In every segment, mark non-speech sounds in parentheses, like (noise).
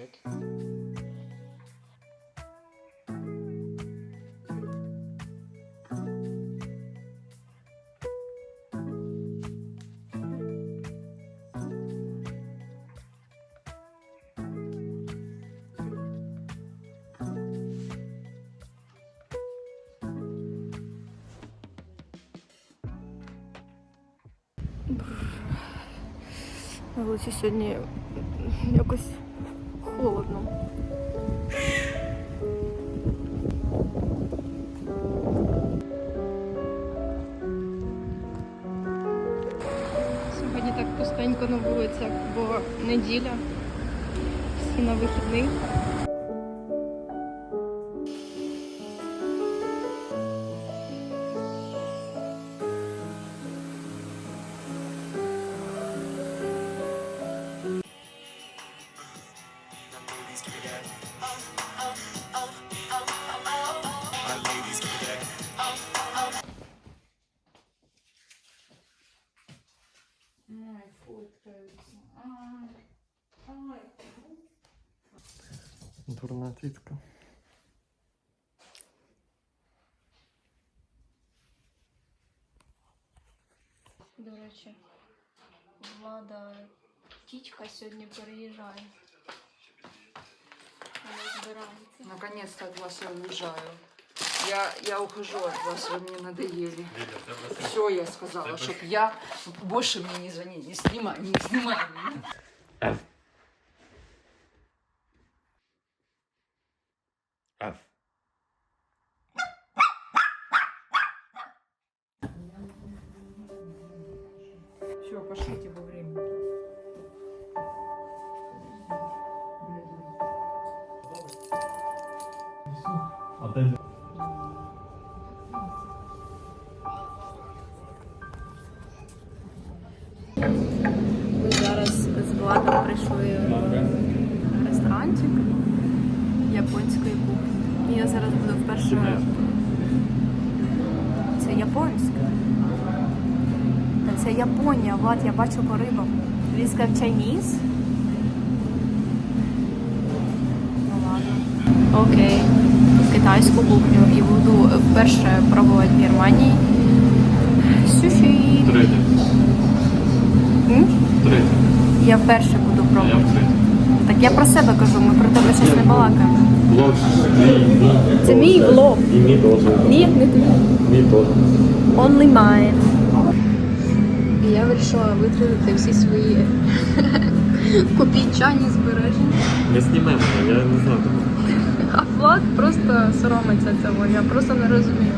check. Вулиці сьогодні якось холодно. Сьогодні так пустенько на вулицях, бо неділя, всі на вихідних. Дурна тітка. До речі, влада тічка сьогодні переїжджає. Вона збирається. Наконец-то от вас я уезжаю. Я, я ухожу от вас, вы мне надоели. Все, я сказала, чтоб я больше мне не звони, не снимай, не снимай меня. Все, пошлите во время. Ми Я зараз буду вперше. Це японське. Та це Японія, Влад, я бачу по рибам. Він сказав Chinese. Ну ладно. Окей. Китайську кухню і буду вперше пробувати в Германії. Суші. Третє. Третє. Я вперше буду Я пробувати. Так я про себе кажу, ми про тебе щось не балакаємо. Мій. Це мій влог. І мій теж. Ні, не твій. Мій теж. Only mine. І я вирішила витратити всі свої (laughs) копійчані збереження. Не знімай мене, я не знаю. А Влад просто соромиться цього, я просто не розумію.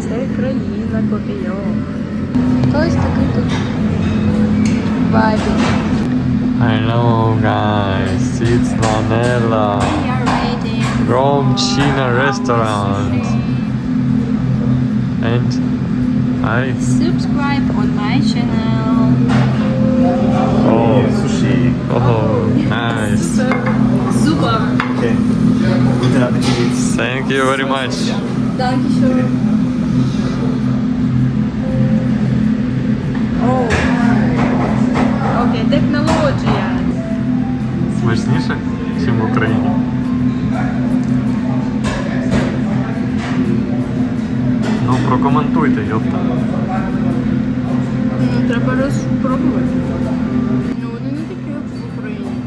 Це країна копійок. Хтось такий тут I know, guys. It's Manila. Rome China restaurant. And I subscribe on my channel. Oh, sushi. Oh, nice. Super. Okay. Thank you very much. Danke schön. Технологія. Смачніше, ніж в Україні. Ну прокоментуйте, йопта. Ну, треба розпробувати. Ну, вони не такі, як в Україні.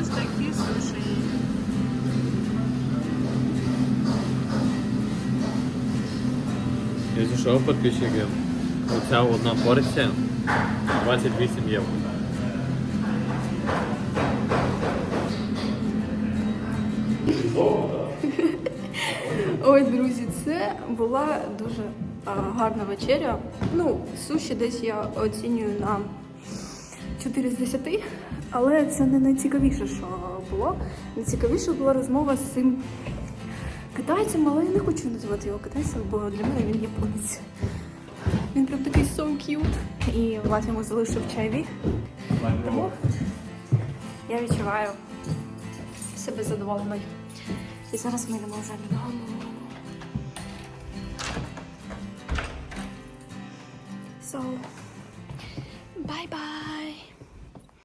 Ось такі суші. Якщо що, підписчики, оця одна порція 28 євро. (laughs) Ой, друзі, це була дуже а, гарна вечеря. Ну, суші десь я оцінюю на 4 з 10, але це не найцікавіше, що було. Найцікавіше була розмова з цим китайцем, але я не хочу називати його китайцем, бо для мене він японець. Він прям такий so cute. І Влад йому залишив чайві. Тому я відчуваю себе задоволеною. І зараз ми йдемо вже додому. So, bye-bye.